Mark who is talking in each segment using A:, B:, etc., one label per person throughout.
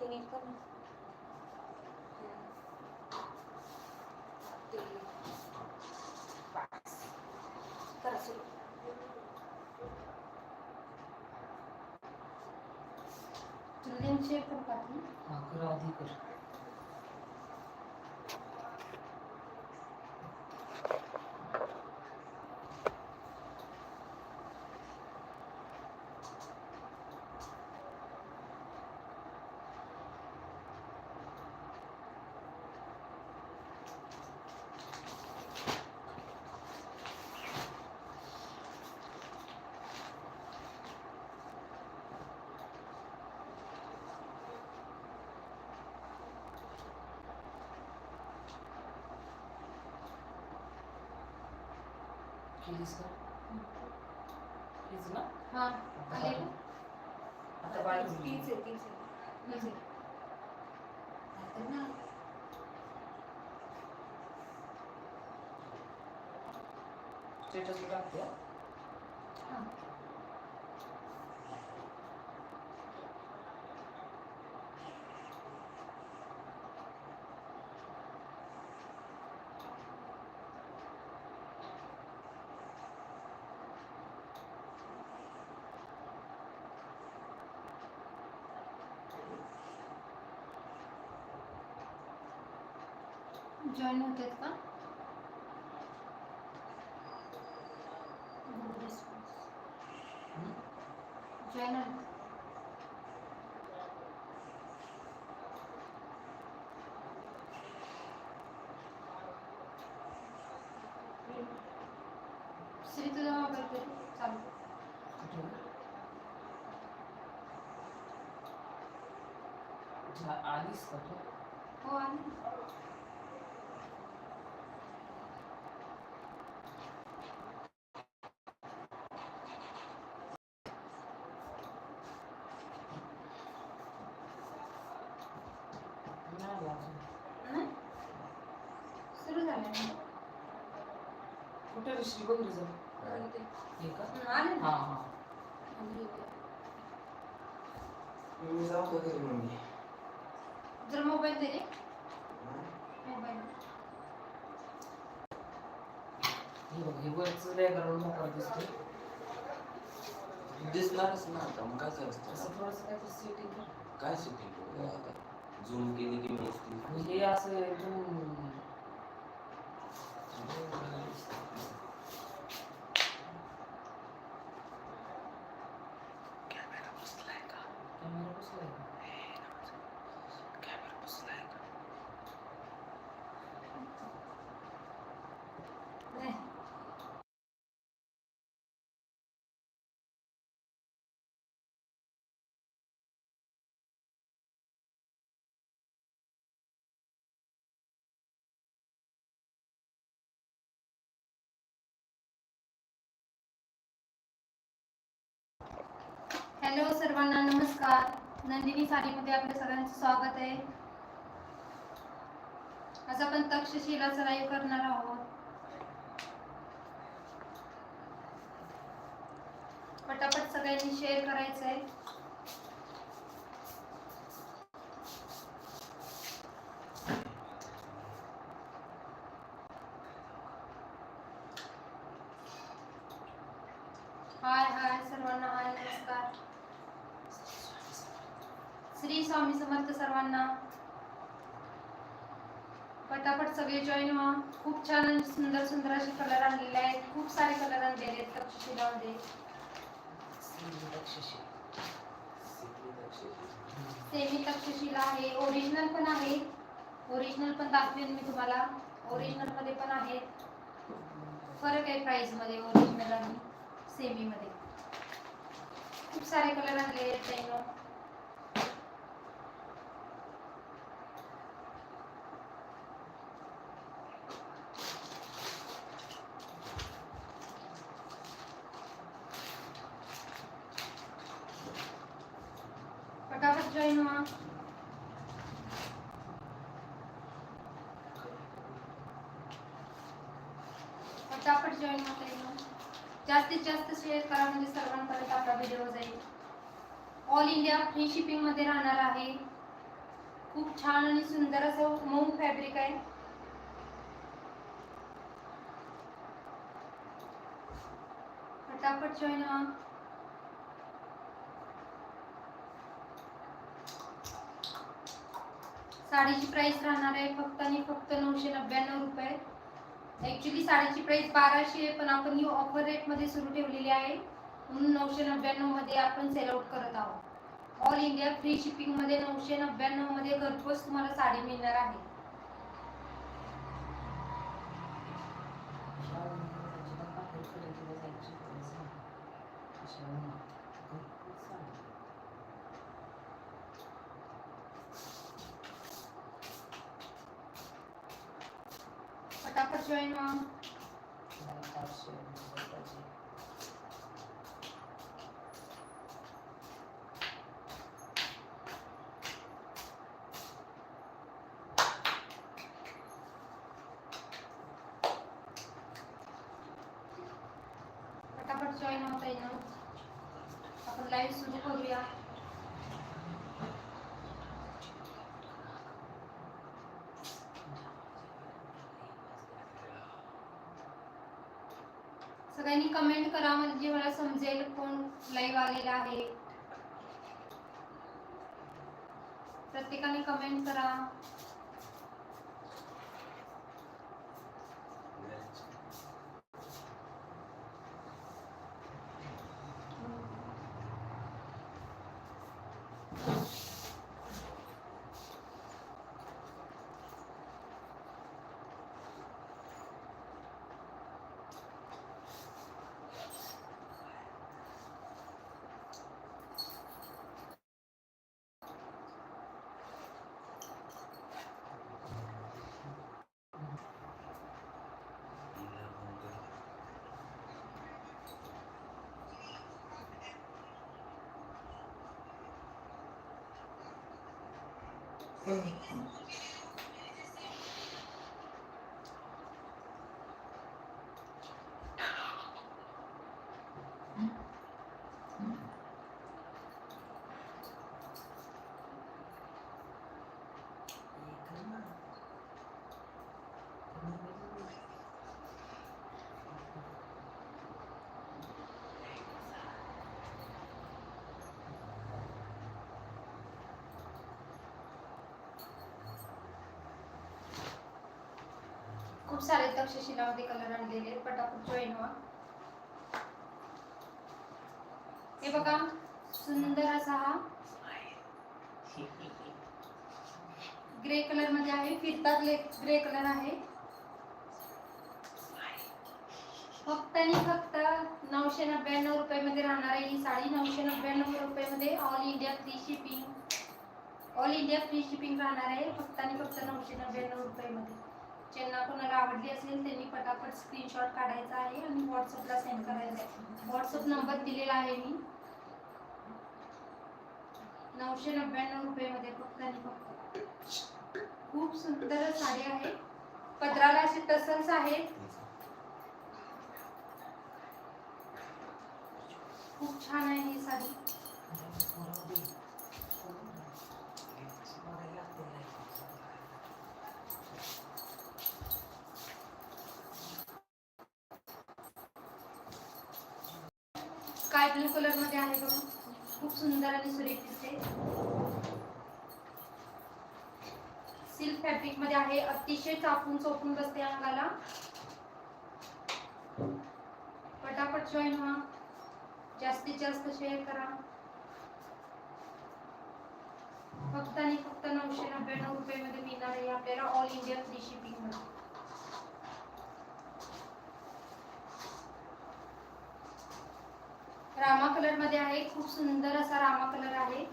A: ते नीट कर ना. ते पाच. करा सुरू तुला लिंक शेअर करू का ती?
B: हा कर आधी कर केलीस का केलीस ना
A: हा
B: आता
A: आले
B: बाळ-
A: का?
B: आता बाळ
A: तीच तीच आहे तीच आहे तीच आहे. नाहीतर ना
B: स्टेटस टाकते हा.
A: हा. जॉईन होतात का? गुड रिस्पॉन्स
B: हम्म?
A: जॉईन श्री तुझा मोबाईल चालू
B: आलीस का तू?
A: हो आली.
B: बघ रे जरा.
A: इथे.
B: हे का?
A: आले
B: हा?
A: ना
B: हा।
A: आली इथे.
C: मी जाऊ घरी मम्मी।
A: जर मोबाईल दे रे मोबाईल
B: हे बघ हे वरच बॅकग्राऊंड मोकळा दिसतोय
C: दिसणारच ना आता मग काय करायचं
B: असं थोडंसं काहीतरी सेटिंग कर
C: काय शूटिंग आता झूम केली की मस्ती
B: हे असं एकदम
A: हॅलो सर्वांना नमस्कार. नंदिनी साडीमध्ये आपल्या सगळ्यांचं स्वागत आहे. आज आपण तक्षशिलाचा लाईव्ह करणार आहोत. पटापट सगळ्यांनी शेअर करायचं आहे हाय हाय सर्वांना हाय नमस्कार श्री स्वामी समर्थ सर्वांना. पटापट सगळे जॉईन व्हा. खूप छान सुंदर सुंदर असे कलर आणलेले आहेत. खूप सारे कलर आणलेले आहेत तक्षशिलामध्ये. सेमी तक्षशिला आहे. ओरिजिनल पण आहे. ओरिजिनल पण दाखवेन मी तुम्हाला. ओरिजिनलमध्ये पण आहे. फरक आहे प्राइसमध्ये. ओरिजिनल आणि सेमी मध्ये. खूप सारे कलर आणलेले आहेत त्यानं फटाफट जॉईन व्हा फटाफट जॉईन होता येईल जास्तीत जास्त शेअर करा म्हणजे सर्वांपर्यंत आपला व्हिडिओ जाईल. ऑल इंडिया फ्री शिपिंगमध्ये राहणार आहे. खूप छान आणि सुंदर असं मऊ फॅब्रिक आहे. फटाफट जॉईन व्हा. साडीची प्राइस राहणार आहे फक्त आणि फक्त नऊशे नव्याण्णव रुपये. ऍक्च्युली साडीची प्राईस बाराशे आहे पण आपण ही ऑफर रेटमध्ये सुरू ठेवलेली आहे. म्हणून नऊशे नव्याण्णवमध्ये आपण सेल आउट करत आहोत. ऑल इंडिया फ्री शिपिंगमध्ये नऊशे नव्याण्णवमध्ये घरपोच तुम्हाला साडी मिळणार आहे. फटाफट जॉईन फटाफट जॉईन होता येईल आपण लाईव्ह सुरू करूया सगळ्यांनी कमेंट करा म्हणजे मला समजेल कोण लाईव्ह आलेला आहे. प्रत्येकाने कमेंट करा. 嗯。खूप सारे तक्षशिलामध्ये कलर आणलेले आहेत. पटापट जॉईन व्हा. हे बघा सुंदर असा हा ग्रे कलरमध्ये आहे. फिरता ग्रे कलर आहे. फक्त आणि फक्त नऊशे नव्याण्णव रुपये मध्ये राहणार आहे ही साडी. नऊशे नव्याण्णव रुपये मध्ये all India free shipping all India free shipping राहणार आहे. फक्त आणि फक्त नऊशे नव्याण्णव रुपये मध्ये ज्यांना कोणाला आवडली असेल त्यांनी पटापट स्क्रीनशॉट काढायचा आहे आणि व्हॉट्सअपला सेंड करायचा आहे. व्हॉट्सअप नंबर दिलेला आहे मी. नऊशे नव्याण्णव रुपये मध्ये फक्त आणि फक्त. खूप सुंदर साडी आहे. पदराला असे टसल्स आहेत खूप छान आहे ही साडी. स्काय ब्लू कलरमध्ये आहे बघा. खूप सुंदर आणि सुरेख दिसते. सिल्क फॅब्रिकमध्ये आहे. अतिशय चापून चोपून बसते अंगाला पटापट जॉईन व्हा. जास्तीत जास्त शेअर करा. फक्त आणि फक्त नऊशे नव्याण्णव रुपये मध्ये मिळणार आहे आपल्याला ऑल इंडिया फ्री शिपिंगमध्ये. रामा कलरमध्ये आहे. खूप सुंदर असा रामा कलर आहे.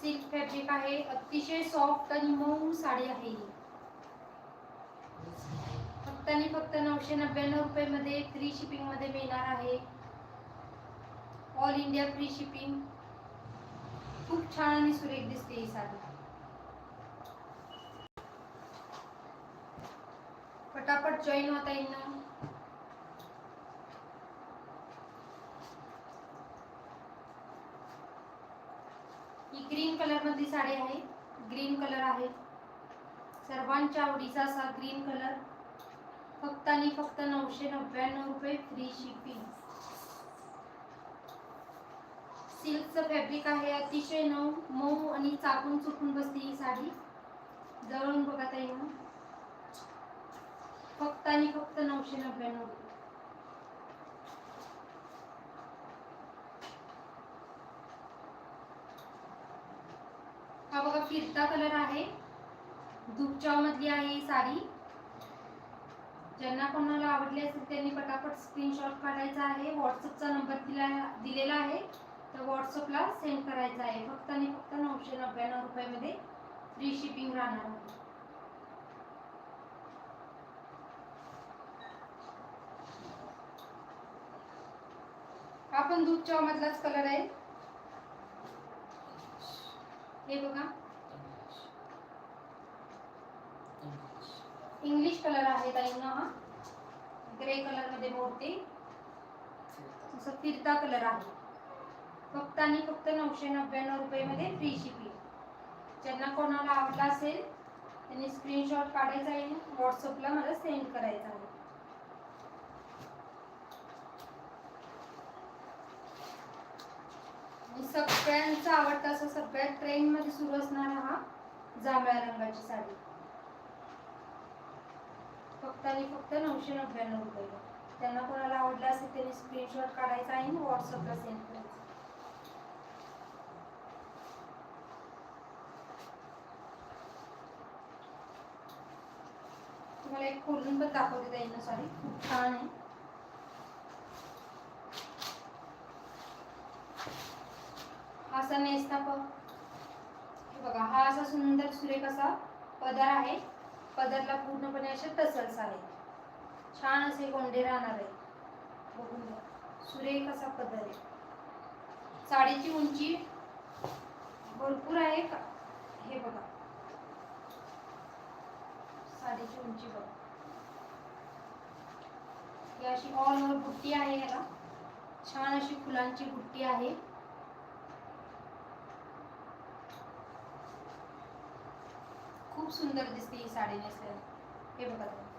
A: सिल्क फॅब्रिक आहे. अतिशय सॉफ्ट आणि मऊ साडी आहे ही. फक्त आणि फक्त नऊशे नव्याण्णव रुपये मध्ये फ्री शिपिंगमध्ये मिळणार आहे. ऑल इंडिया फ्री शिपिंग खूप छान आणि सुरेख दिसते ही साडी. पटापट जॉईन होता येईल ना ही ग्रीन कलर मधली साडी आहे ग्रीन कलर आहे. सर्वांच्या आवडीचा असा ग्रीन कलर फक्त आणि फक्त नऊशे नव्याण्णव रुपये फ्री शिपिंग सिल्कचं फॅब्रिक आहे अतिशय नऊ मऊ आणि चापून चुकून बसते ही साडी. जवळून बघा ताई फक्त आणि फक्त नऊशे नव्याण्णव रुपये. हा बघा फिरता कलर आहे. दुपचाव मधली आहे ही साडी. ज्यांना कोणाला आवडली असेल त्यांनी पटापट स्क्रीनशॉट काढायचा आहे. व्हॉट्सअपचा नंबर दिला दिलेला आहे. तर व्हॉट्सअपला सेंड करायचा आहे. फक्त आणि फक्त नऊशे नव्याण्णव रुपयामध्ये फ्री शिपिंग राहणार. आहे हा पण दुपचाव मधलाच कलर आहे. हे बघा. इंग्लिश कलर आहे ताईंना. हा ग्रे कलरमध्ये मोडते. असं फिरता कलर आहे. फक्त आणि फक्त नऊशे नव्याण्णव रुपये मध्ये फ्री शिपिंग ज्यांना कोणाला आवडला असेल त्यांनी स्क्रीनशॉट काढायचा आहे. व्हॉट्सअपला मला सेंड करायचा आहे आणि सगळ्यांचा आवडता असं सगळ्यात ट्रेंडमध्ये सुरू असणारा हा जांभळ्या रंगाची साडी. फक्त आणि फक्त नऊशे नव्याण्णव रुपये. त्यांना कोणाला आवडला असेल त्यांनी स्क्रीनशॉट काढायचा आहे आणि व्हॉट्सअपला सेंड करायचा. तुम्हाला एक खोलून पण दाखवते ताई ना सॉरी खूप छान आहे. हा असा नेसता प हे बघा हा असा सुंदर सुरेख असा पदर आहे. पदरला पूर्णपणे असे टसल्स आहेत छान असे गोंडे राहणार आहे. बघून घ्या. सुरेख असा पदर आहे. साडीची उंची भरपूर आहे का? हे बघा. साडीची उंची बघा. ही अशी ऑल ओव्हर बुट्टी आहे याला. छान अशी फुलांची बुट्टी आहे. खूप सुंदर दिसते ही साडी नेसल्यावर हे बघा तुम्ही.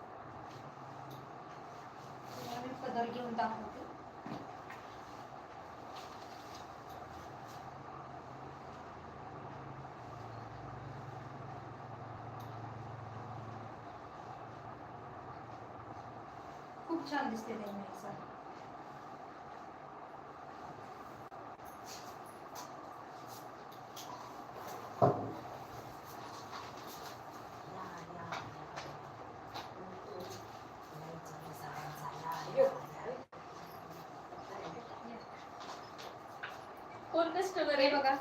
A: तुम्हाला पदर घेऊन दाखवते. छान दिसते
D: कस्टमर
A: हे
D: आहे
A: बघा.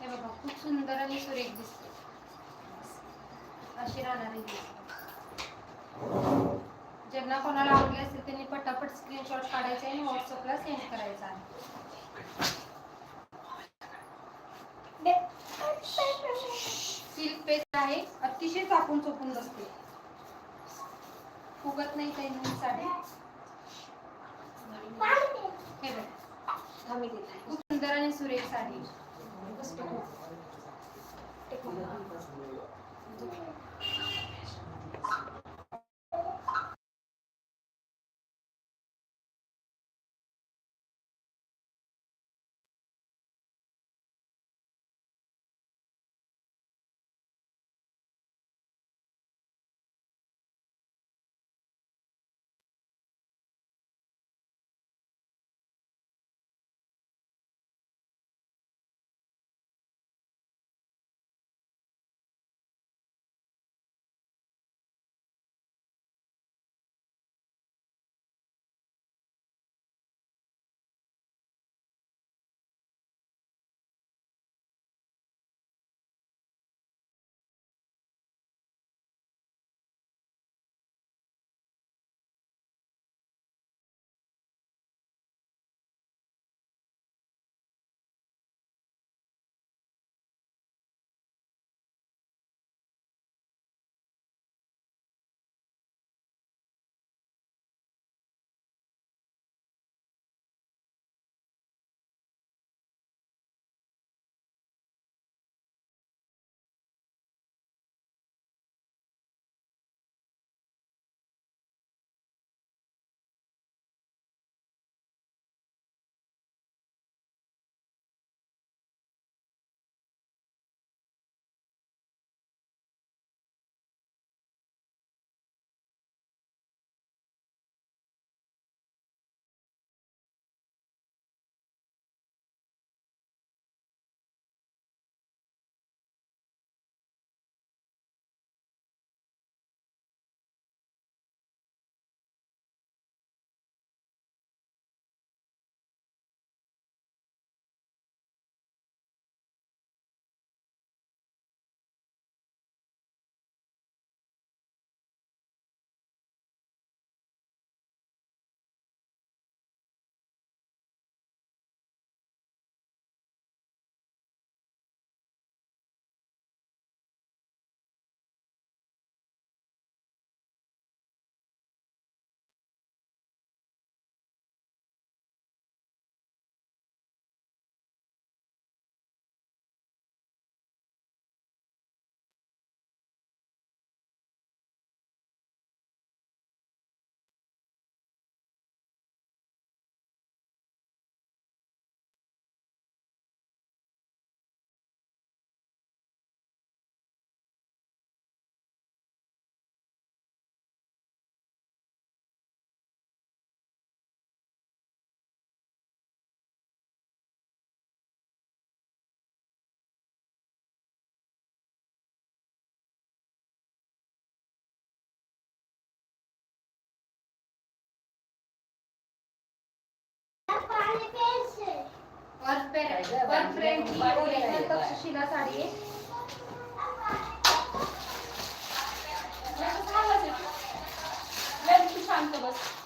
A: हे खूप सुंदर आणि सुरेख दिसते. अशी राहणार. ज्यांना कोणाला आवडले असेल त्यांनी पटापट स्क्रीनशॉट काढायचे आणि व्हॉट्सअपला सेंड करायचा आहे. सिल्क पेस्ट आहे अतिशय चापून चोपून बसते. फुगत नाही काही नाही साडी. हे बघ. खूप सुंदर आणि सुरेख साडी.
D: और पर फ्रेम की ओरिजिनल साडी आहे
A: शांत बस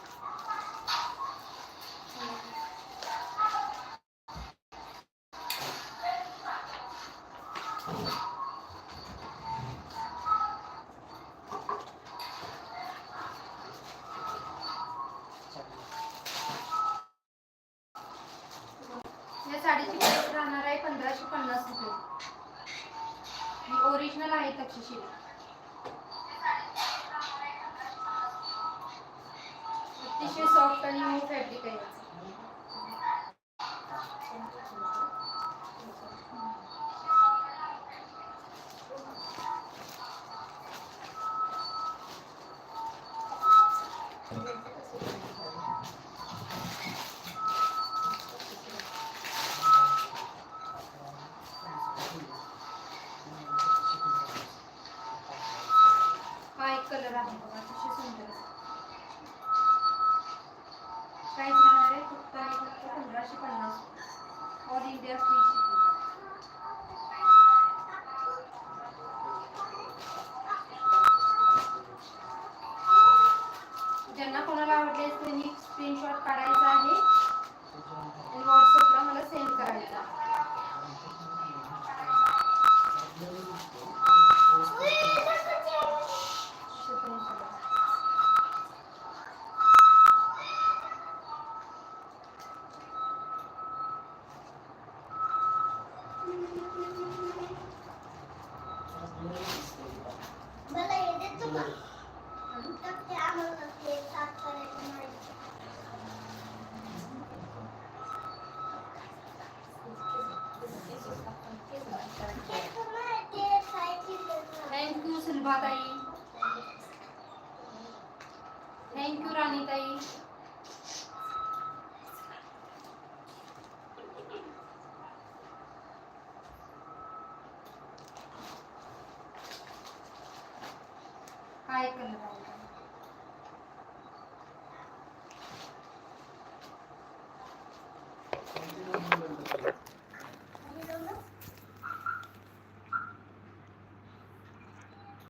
D: derrubada aí.